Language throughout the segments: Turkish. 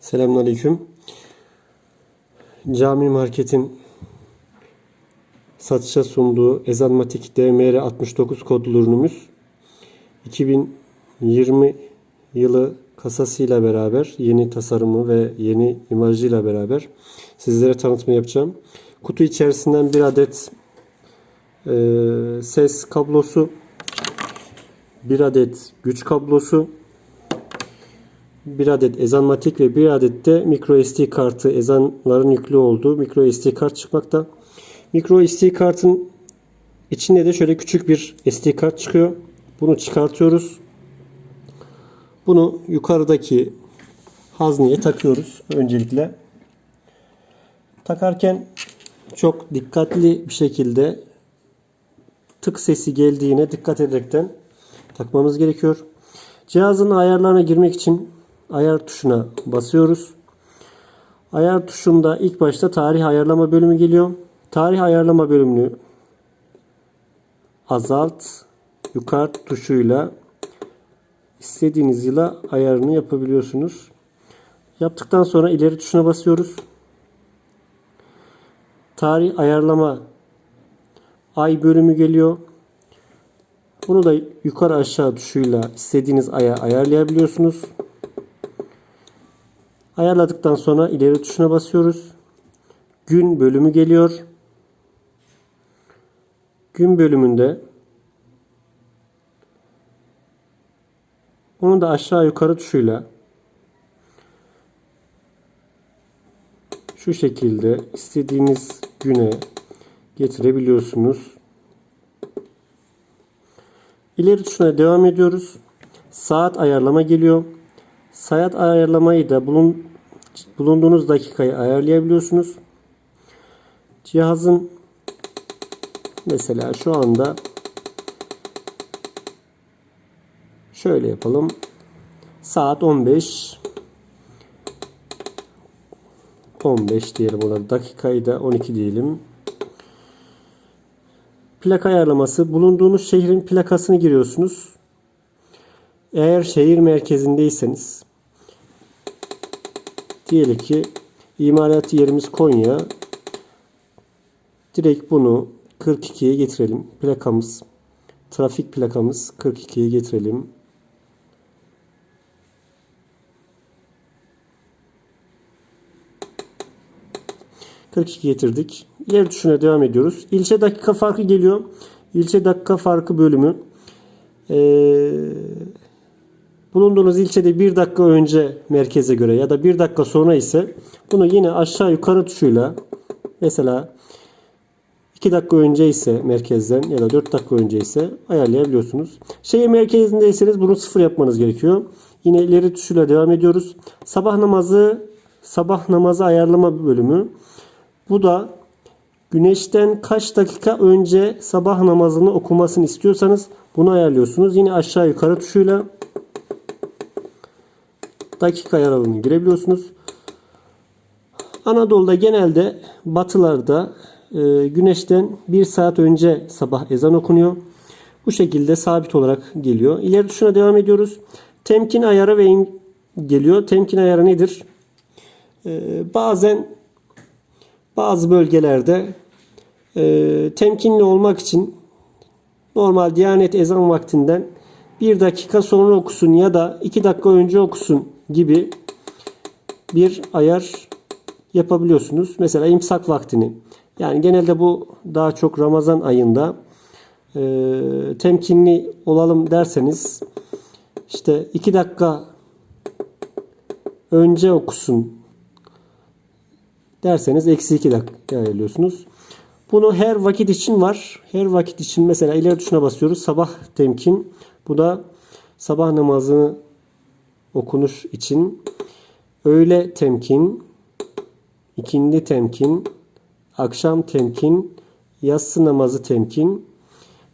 Selamünaleyküm. Cami Market'in satışa sunduğu Ezanmatik DMR 69 kodlu ürünümüz 2020 yılı kasasıyla beraber yeni tasarımı ve yeni imajıyla beraber sizlere tanıtma yapacağım. Kutu içerisinden bir adet e, ses kablosu, bir adet güç kablosu, bir adet ezanmatik ve bir adet de micro SD kartı ezanların yüklü olduğu micro SD kart çıkmakta. Micro SD kartın içinde de şöyle küçük bir SD kart çıkıyor. Bunu çıkartıyoruz. Bunu yukarıdaki hazneye takıyoruz öncelikle. Takarken çok dikkatli bir şekilde tık sesi geldiğine dikkat ederekten takmamız gerekiyor. Cihazın ayarlarına girmek için ayar tuşuna basıyoruz. Ayar tuşunda ilk başta tarih ayarlama bölümü geliyor. Tarih ayarlama bölümünü azalt yukarı tuşuyla istediğiniz yıla ayarını yapabiliyorsunuz. Yaptıktan sonra ileri tuşuna basıyoruz. Tarih ayarlama ay bölümü geliyor. Bunu da yukarı aşağı tuşuyla istediğiniz aya ayarlayabiliyorsunuz. Ayarladıktan sonra ileri tuşuna basıyoruz. Gün bölümü geliyor. Gün bölümünde onu da aşağı yukarı tuşuyla şu şekilde istediğiniz güne getirebiliyorsunuz. İleri tuşuna devam ediyoruz. Saat ayarlama geliyor. Saat ayarlamayı da bulun, bulunduğunuz dakikayı ayarlayabiliyorsunuz. Cihazın mesela şu anda şöyle yapalım. Saat 15 15 diyelim ona. Dakikayı da 12 diyelim. Plaka ayarlaması. Bulunduğunuz şehrin plakasını giriyorsunuz. Eğer şehir merkezindeyseniz diyelim ki imalat yerimiz Konya. Direkt bunu 42'ye getirelim. Plakamız trafik plakamız 42'ye getirelim. ...42 getirdik. İleri tuşuna devam ediyoruz. İlçe dakika farkı geliyor. İlçe dakika farkı bölümü. Ee, bulunduğunuz ilçede bir dakika önce merkeze göre ya da bir dakika sonra ise bunu yine aşağı yukarı tuşuyla mesela 2 dakika önce ise merkezden ya da 4 dakika önce ise ayarlayabiliyorsunuz. Şehir merkezindeyseniz bunu sıfır yapmanız gerekiyor. Yine ileri tuşuyla devam ediyoruz. Sabah namazı sabah namazı ayarlama bölümü. Bu da güneşten kaç dakika önce sabah namazını okumasını istiyorsanız bunu ayarlıyorsunuz. Yine aşağı yukarı tuşuyla dakika aralığını girebiliyorsunuz. Anadolu'da genelde batılarda e, güneşten bir saat önce sabah ezan okunuyor. Bu şekilde sabit olarak geliyor. İleri tuşuna devam ediyoruz. Temkin ayarı ve in- geliyor. Temkin ayarı nedir? E, bazen bazı bölgelerde e, temkinli olmak için normal Diyanet ezan vaktinden bir dakika sonra okusun ya da iki dakika önce okusun gibi bir ayar yapabiliyorsunuz. Mesela imsak vaktini. Yani genelde bu daha çok Ramazan ayında e, temkinli olalım derseniz işte iki dakika önce okusun derseniz eksi iki dakika ayarlıyorsunuz. Bunu her vakit için var. Her vakit için mesela ileri tuşuna basıyoruz. Sabah temkin. Bu da sabah namazını okunuş için. Öğle temkin. ikindi temkin. Akşam temkin. Yatsı namazı temkin.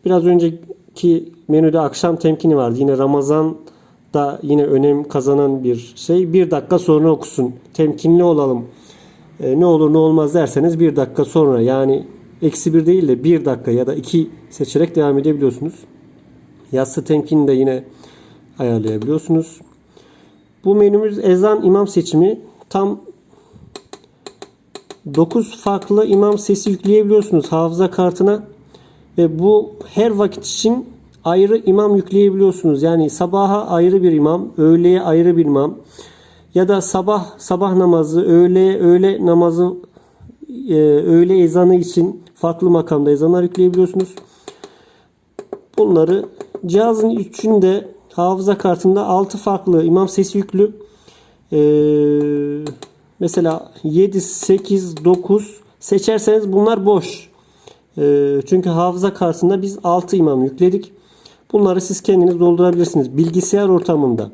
Biraz önceki menüde akşam temkini vardı. Yine Ramazan'da yine önem kazanan bir şey. Bir dakika sonra okusun. Temkinli olalım. E, ne olur ne olmaz derseniz bir dakika sonra yani eksi bir değil de bir dakika ya da iki seçerek devam edebiliyorsunuz. Yatsı temkinini de yine ayarlayabiliyorsunuz. Bu menümüz ezan imam seçimi. tam 9 farklı imam sesi yükleyebiliyorsunuz hafıza kartına. Ve bu her vakit için ayrı imam yükleyebiliyorsunuz. Yani sabaha ayrı bir imam, öğleye ayrı bir imam ya da sabah sabah namazı, öğle öğle namazı, e, öğle ezanı için farklı makamda ezanlar yükleyebiliyorsunuz. Bunları cihazın içinde hafıza kartında 6 farklı imam sesi yüklü. Ee, mesela 7, 8, 9 seçerseniz bunlar boş. Ee, çünkü hafıza kartında biz 6 imam yükledik. Bunları siz kendiniz doldurabilirsiniz. Bilgisayar ortamında.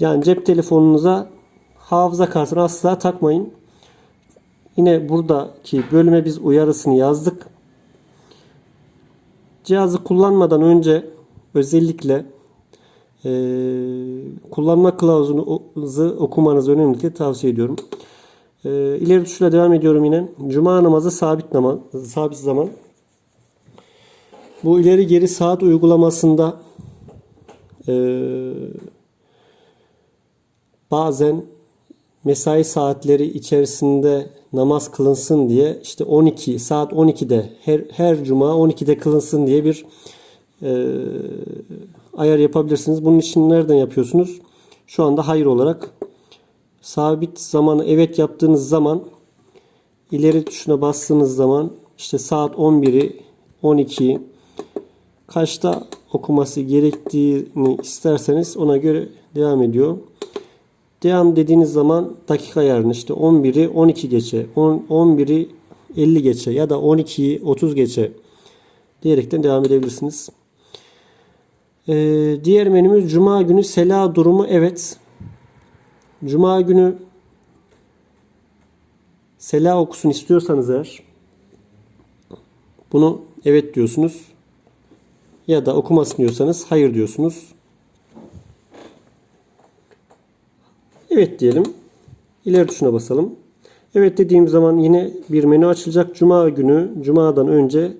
Yani cep telefonunuza hafıza kartını asla takmayın. Yine buradaki bölüme biz uyarısını yazdık. Cihazı kullanmadan önce özellikle e, kullanma kılavuzunuzu okumanızı önemlilikle tavsiye ediyorum. E, ileri tuşla devam ediyorum yine. Cuma namazı sabit namaz, sabit zaman. Bu ileri geri saat uygulamasında e, bazen mesai saatleri içerisinde namaz kılınsın diye işte 12 saat 12'de her her cuma 12'de kılınsın diye bir e, ayar yapabilirsiniz. Bunun için nereden yapıyorsunuz? Şu anda hayır olarak sabit zamanı evet yaptığınız zaman ileri tuşuna bastığınız zaman işte saat 11'i 12'yi kaçta okuması gerektiğini isterseniz ona göre devam ediyor. Devam dediğiniz zaman dakika ayarını işte 11'i 12 geçe, 10, 11'i 50 geçe ya da 12'yi 30 geçe diyerekten devam edebilirsiniz. Ee, diğer menümüz Cuma günü sela durumu evet. Cuma günü sela okusun istiyorsanız eğer bunu evet diyorsunuz. Ya da okumasın diyorsanız hayır diyorsunuz. Evet diyelim. İleri tuşuna basalım. Evet dediğim zaman yine bir menü açılacak. Cuma günü, Cuma'dan önce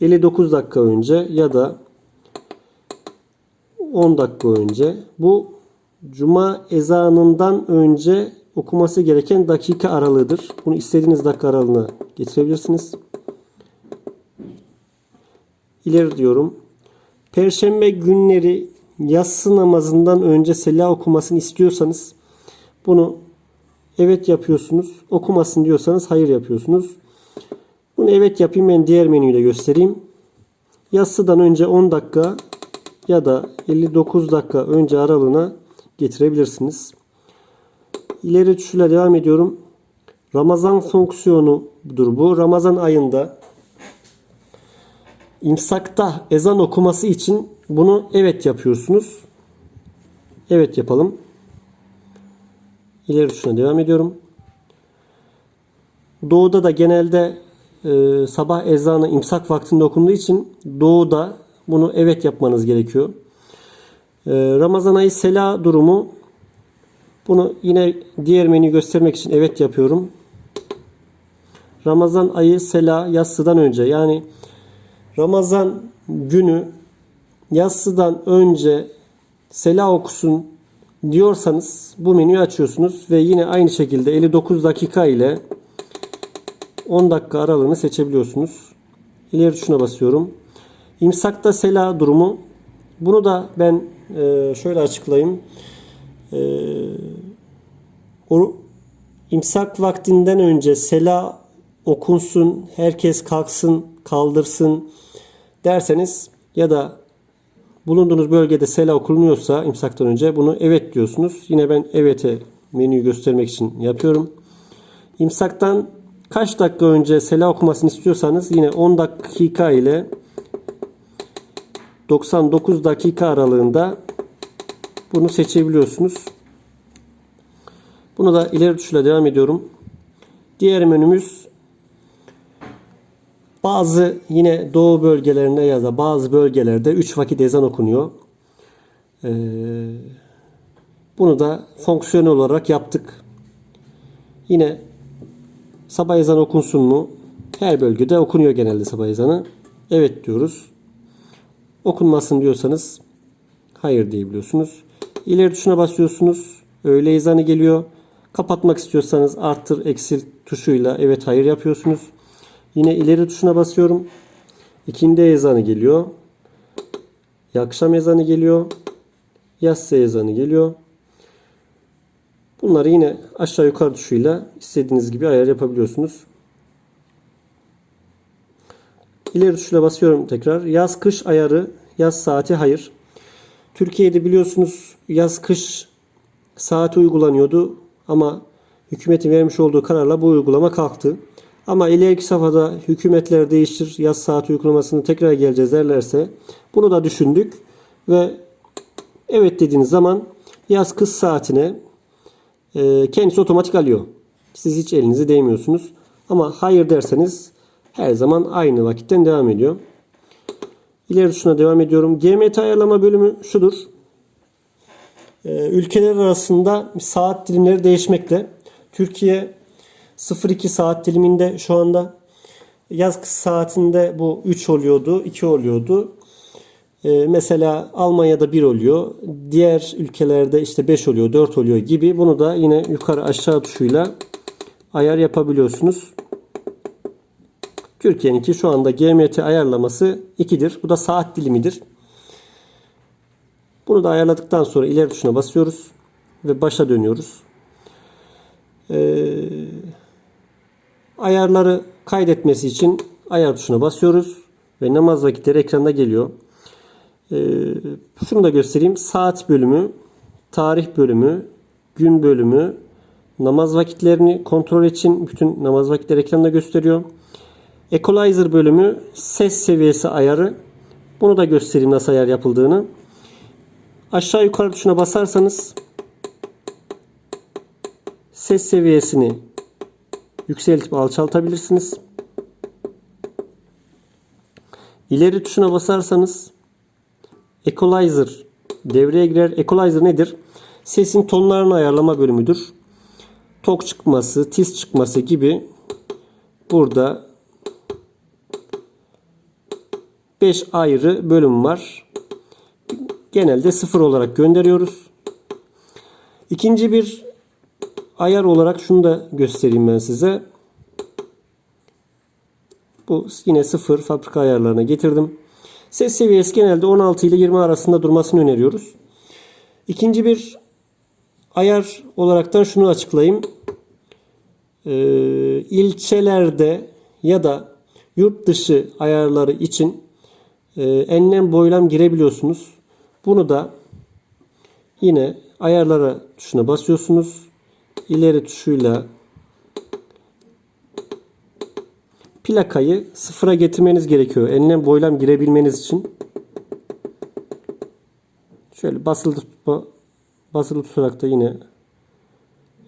59 dakika önce ya da 10 dakika önce. Bu Cuma ezanından önce okuması gereken dakika aralığıdır. Bunu istediğiniz dakika aralığına getirebilirsiniz. İleri diyorum. Perşembe günleri yatsı namazından önce sela okumasını istiyorsanız bunu evet yapıyorsunuz. Okumasın diyorsanız hayır yapıyorsunuz. Bunu evet yapayım ben diğer menüyle göstereyim. Yatsıdan önce 10 dakika ya da 59 dakika önce aralığına getirebilirsiniz. İleri tuşuyla devam ediyorum. Ramazan fonksiyonudur bu. Ramazan ayında imsakta ezan okuması için bunu evet yapıyorsunuz. Evet yapalım. İleri tuşuna devam ediyorum. Doğuda da genelde e, sabah ezanı imsak vaktinde okunduğu için doğuda bunu evet yapmanız gerekiyor. E, Ramazan ayı sela durumu bunu yine diğer menüyü göstermek için evet yapıyorum. Ramazan ayı sela yatsıdan önce yani Ramazan günü yatsıdan önce sela okusun diyorsanız bu menüyü açıyorsunuz ve yine aynı şekilde 59 dakika ile 10 dakika aralığını seçebiliyorsunuz. İleri tuşuna basıyorum. İmsakta sela durumu. Bunu da ben e, şöyle açıklayayım. E, o imsak vaktinden önce sela okunsun, herkes kalksın, kaldırsın derseniz ya da bulunduğunuz bölgede sela okulunuyorsa imsaktan önce bunu evet diyorsunuz. Yine ben evet'e menüyü göstermek için yapıyorum. İmsaktan kaç dakika önce sela okumasını istiyorsanız yine 10 dakika ile 99 dakika aralığında bunu seçebiliyorsunuz. Bunu da ileri tuşla devam ediyorum. Diğer menümüz bazı yine doğu bölgelerinde ya da bazı bölgelerde 3 vakit ezan okunuyor. Ee, bunu da fonksiyonel olarak yaptık. Yine sabah ezan okunsun mu? Her bölgede okunuyor genelde sabah ezanı. Evet diyoruz. Okunmasın diyorsanız hayır diyebiliyorsunuz. İleri tuşuna basıyorsunuz. Öğle ezanı geliyor. Kapatmak istiyorsanız arttır eksil tuşuyla evet hayır yapıyorsunuz. Yine ileri tuşuna basıyorum. İkindi ezanı geliyor. Akşam ezanı geliyor. Yatsı ezanı geliyor. Bunları yine aşağı yukarı tuşuyla istediğiniz gibi ayar yapabiliyorsunuz. İleri tuşuna basıyorum tekrar. Yaz kış ayarı, yaz saati hayır. Türkiye'de biliyorsunuz yaz kış saati uygulanıyordu ama hükümetin vermiş olduğu kararla bu uygulama kalktı. Ama ileriki safhada hükümetler değişir, yaz saati uygulamasını tekrar geleceğiz derlerse bunu da düşündük ve evet dediğiniz zaman yaz kış saatine e, kendisi otomatik alıyor. Siz hiç elinizi değmiyorsunuz. Ama hayır derseniz her zaman aynı vakitten devam ediyor. İleri tuşuna devam ediyorum. GMT ayarlama bölümü şudur. Ee, ülkeler arasında saat dilimleri değişmekte. Türkiye 02 saat diliminde şu anda yaz kış saatinde bu 3 oluyordu, 2 oluyordu. Ee, mesela Almanya'da 1 oluyor. Diğer ülkelerde işte 5 oluyor, 4 oluyor gibi. Bunu da yine yukarı aşağı tuşuyla ayar yapabiliyorsunuz. Türkiye'ninki şu anda GMT ayarlaması 2'dir. Bu da saat dilimidir. Bunu da ayarladıktan sonra ileri tuşuna basıyoruz ve başa dönüyoruz. Ee, ayarları kaydetmesi için ayar tuşuna basıyoruz ve namaz vakitleri ekranda geliyor. Ee, şunu da göstereyim. Saat bölümü, tarih bölümü, gün bölümü, namaz vakitlerini kontrol için bütün namaz vakitleri ekranda gösteriyor. Equalizer bölümü ses seviyesi ayarı. Bunu da göstereyim nasıl ayar yapıldığını. Aşağı yukarı tuşuna basarsanız ses seviyesini yükseltip alçaltabilirsiniz. İleri tuşuna basarsanız Equalizer devreye girer. Equalizer nedir? Sesin tonlarını ayarlama bölümüdür. Tok çıkması, tiz çıkması gibi burada 5 ayrı bölüm var. Genelde 0 olarak gönderiyoruz. İkinci bir ayar olarak şunu da göstereyim ben size. Bu yine 0 fabrika ayarlarına getirdim. Ses seviyesi genelde 16 ile 20 arasında durmasını öneriyoruz. İkinci bir ayar olaraktan şunu açıklayayım. Ee, ilçelerde ya da yurt dışı ayarları için enlem boylam girebiliyorsunuz. Bunu da yine ayarlara tuşuna basıyorsunuz. İleri tuşuyla plakayı sıfıra getirmeniz gerekiyor. Enlem boylam girebilmeniz için. Şöyle basılı tutma basılı tutarak da yine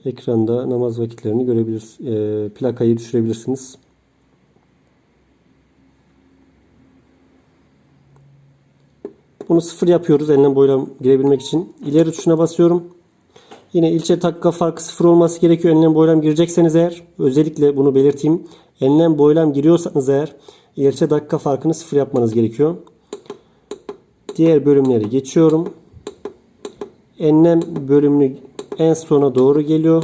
ekranda namaz vakitlerini görebilirsiniz. E, plakayı düşürebilirsiniz. Bunu sıfır yapıyoruz enlem boylam girebilmek için. İleri tuşuna basıyorum. Yine ilçe dakika farkı sıfır olması gerekiyor. Enlem boylam girecekseniz eğer özellikle bunu belirteyim. Enlem boylam giriyorsanız eğer ilçe dakika farkını sıfır yapmanız gerekiyor. Diğer bölümleri geçiyorum. Enlem bölümünü en sona doğru geliyor.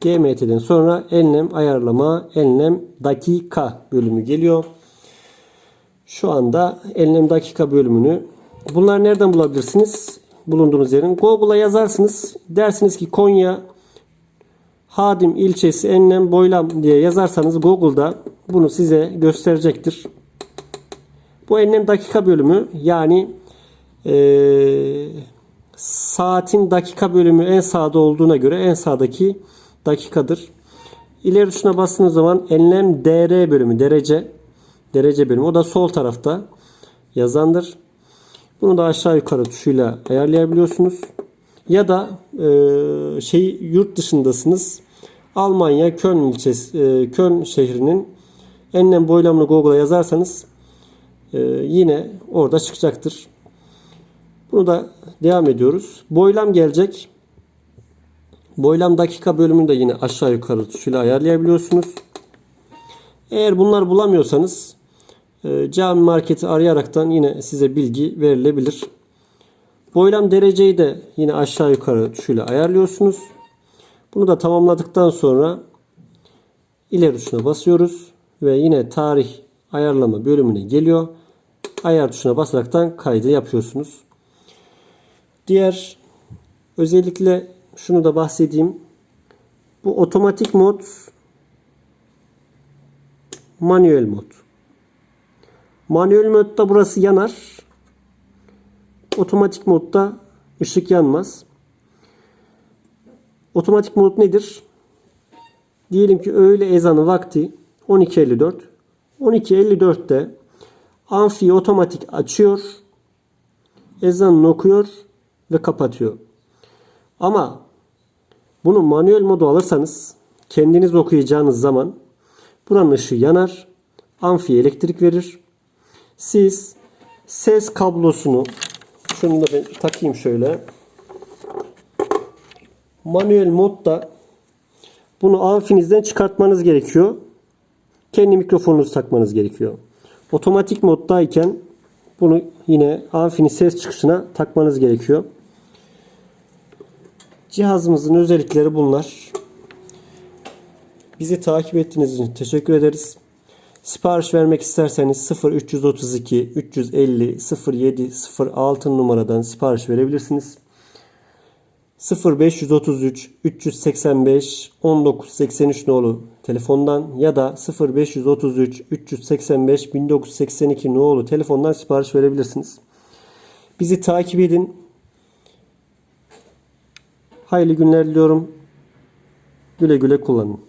GMT'den sonra enlem ayarlama, enlem dakika bölümü geliyor. Şu anda enlem dakika bölümünü bunlar nereden bulabilirsiniz? Bulunduğunuz yerin. Google'a yazarsınız. Dersiniz ki Konya Hadim ilçesi enlem boylam diye yazarsanız Google'da bunu size gösterecektir. Bu enlem dakika bölümü yani ee, saatin dakika bölümü en sağda olduğuna göre en sağdaki dakikadır. İleri tuşuna bastığınız zaman enlem DR bölümü derece derece bölümü o da sol tarafta yazandır. Bunu da aşağı yukarı tuşuyla ayarlayabiliyorsunuz. Ya da e, şey yurt dışındasınız. Almanya Köln ilçesi e, Köln şehrinin enlem boylamını Google'a yazarsanız e, yine orada çıkacaktır. Bunu da devam ediyoruz. Boylam gelecek. Boylam dakika bölümünü de yine aşağı yukarı tuşuyla ayarlayabiliyorsunuz. Eğer bunlar bulamıyorsanız e, cami marketi arayaraktan yine size bilgi verilebilir. Boylam dereceyi de yine aşağı yukarı tuşuyla ayarlıyorsunuz. Bunu da tamamladıktan sonra ileri tuşuna basıyoruz ve yine tarih ayarlama bölümüne geliyor. Ayar tuşuna basaraktan kaydı yapıyorsunuz. Diğer özellikle şunu da bahsedeyim. Bu otomatik mod manuel mod. Manuel modda burası yanar. Otomatik modda ışık yanmaz. Otomatik mod nedir? Diyelim ki öğle ezanı vakti 12.54. 12.54'te amfi otomatik açıyor. Ezanını okuyor ve kapatıyor. Ama bunu manuel modu alırsanız kendiniz okuyacağınız zaman buranın ışığı yanar. Amfi elektrik verir. Siz ses kablosunu şunu da ben takayım şöyle. Manuel modda bunu amfinizden çıkartmanız gerekiyor. Kendi mikrofonunuzu takmanız gerekiyor. Otomatik moddayken bunu yine amfinin ses çıkışına takmanız gerekiyor. Cihazımızın özellikleri bunlar. Bizi takip ettiğiniz için teşekkür ederiz. Sipariş vermek isterseniz 0332 350 07 06 numaradan sipariş verebilirsiniz. 0533 385 1983 nolu telefondan ya da 0533 385 1982 nolu telefondan sipariş verebilirsiniz. Bizi takip edin. Hayırlı günler diliyorum. Güle güle kullanın.